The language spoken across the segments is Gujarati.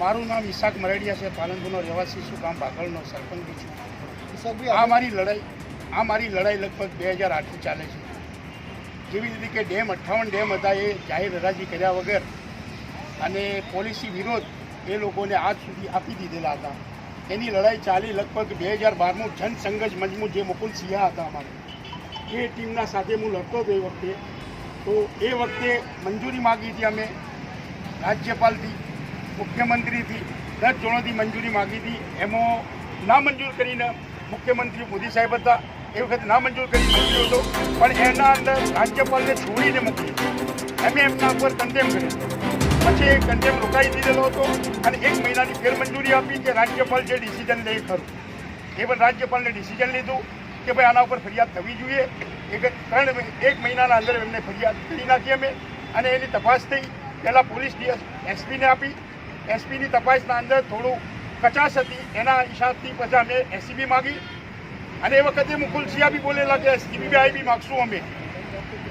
મારું નામ ઈશાક મરેડિયા છે પાલનપુરનો રહેવાસી છું ગામ ભાગળનો સરપંચ છું. આ મારી લડાઈ આ મારી લડાઈ લગભગ બે હજાર આઠથી ચાલે છે. જેવી રીતે કે ડેમ અઠ્ઠાવન ડેમ હતા એ જાહેર હરાજી કર્યા વગર અને પોલિસી વિરોધ એ લોકોને આજ સુધી આપી દીધેલા હતા. એની લડાઈ ચાલી લગભગ બે હજાર બારમું જનસંઘર્ષ મંચનું જે મુકુલ સિંહા હતા અમારે. એ ટીમના સાથે હું લડતો હતો એ વખતે. તો એ વખતે મંજૂરી માગી હતી અમે રાજ્યપાલથી. મુખ્યમંત્રીથી દસ ધોરણોથી મંજૂરી માગી હતી. એમાં ના મંજૂર કરીને મુખ્યમંત્રી મોદી સાહેબ હતા. એ વખતે ના મંજૂર કરી મોકલ્યો હતો. પણ એના અંદર રાજ્યપાલને છોડીને મોકલી અમે એમના ઉપર કન્ટેમ કર્યો પછી એ કન્ટેમ રોકાઈ દીધેલો હતો અને એક મહિનાની ફેરમંજૂરી આપી કે રાજ્યપાલ જે ડિસિઝન લે ખરું. એ પણ રાજ્યપાલને ડિસિઝન લીધું કે ભાઈ આના ઉપર ફરિયાદ થવી જોઈએ. એક ત્રણ એક મહિનાના અંદર એમને ફરિયાદ કરી નાખી અમે. અને એની તપાસ થઈ. પહેલાં પોલીસ એસપીને આપી. એસપીની તપાસના અંદર થોડું કચાશ હતી. એના હિસાબથી પછી અમે એસીબી માગી. અને એ વખતે મુકુલસિંહા બી બોલેલા કે એસીબી બી આઈબી માગશું અમે.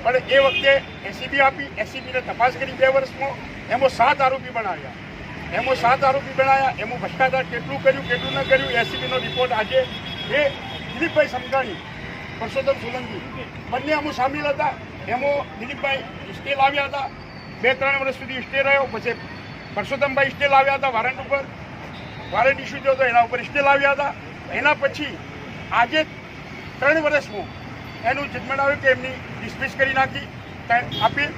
પણ એ વખતે એસીબી આપી. એસીબીને તપાસ કરી બે વર્ષમાં. એમાં સાત આરોપી બનાવ્યા. એમાં સાત આરોપી બનાવ્યા. એમાં ભ્રષ્ટાચાર કેટલું કર્યું, કેટલું ન કર્યું એસીબીનો રિપોર્ટ આજે એ દિલીપભાઈ સમકાણી પરસોત્તમ સોલંકી બંને આમાં સામેલ હતા. એમાં દિલીપભાઈ સ્ટે લાવ્યા હતા. બે, ત્રણ વર્ષ સુધી સ્ટે રહ્યો. પછી પરસોત્તમભાઈ સ્ટે લાવ્યા હતા વારંટ ઉપર. વારંટ ઇસ્યુ થયો હતો એના ઉપર સ્ટે લાવ્યા હતા. એના પછી આજે ત્રણ વર્ષમાં એનું જજમેન્ટ આવ્યું કે એમની ડિસમિસ કરી નાખી આપી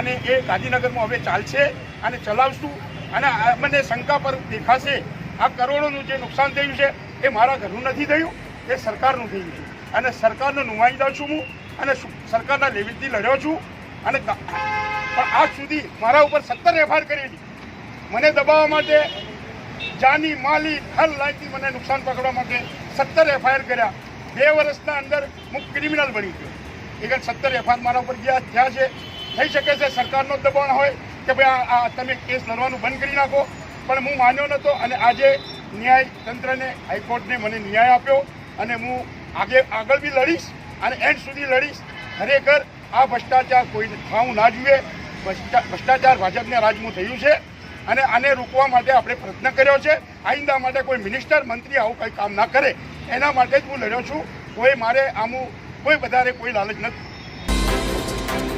અને એ ગાંધીનગરમાં હવે ચાલશે અને ચલાવશું. અને મને શંકા પર દેખાશે, આ કરોડોનું જે નુકસાન થયું છે, એ મારા ઘરનું નથી થયું, એ સરકારનું થયું છે. અને સરકારનો નુમાઇંદા છું હું, અને સરકારના લેવીથી લડ્યો છું. અને પણ આજ સુધી મારા ઉપર સત્તર એફઆઈઆર કરેલી. મને દબાવવા માટે જાની માલી હર લાયકી મને નુકસાન પકડવા માટે સત્તર એફઆઈઆર કર્યા. બે વર્ષના અંદર હું ક્રિમિનલ બની ગયો. એક સત્તર એફઆઈઆર મારા ઉપર ગયા, થયા છે. થઈ શકે છે, સરકારનો દબાણ હોય કે ભાઈ આ આ તમે કેસ લડવાનું બંધ કરી નાખો. પણ હું માન્યો નહોતો અને આજે ન્યાય તંત્રને, હાઈકોર્ટને મને ન્યાય આપ્યો અને હું આગે આગળ બી લડીશ અને એન્ડ સુધી લડીશ. ખરેખર આ ભ્રષ્ટાચાર કોઈ થવું ના જોઈએ. ભ્રષ્ટાચાર ભાજપના રાજમાં થયું છે. અને આને રોકવા માટે આપણે પ્રયત્ન કર્યો છે. આઈંદા માટે કોઈ મિનિસ્ટર મંત્રી આવું કંઈ કામ ના કરે. એના માટે જ હું લડ્યો છું. કોઈ મારે આમું કોઈ વધારે કોઈ લાલચ નથી.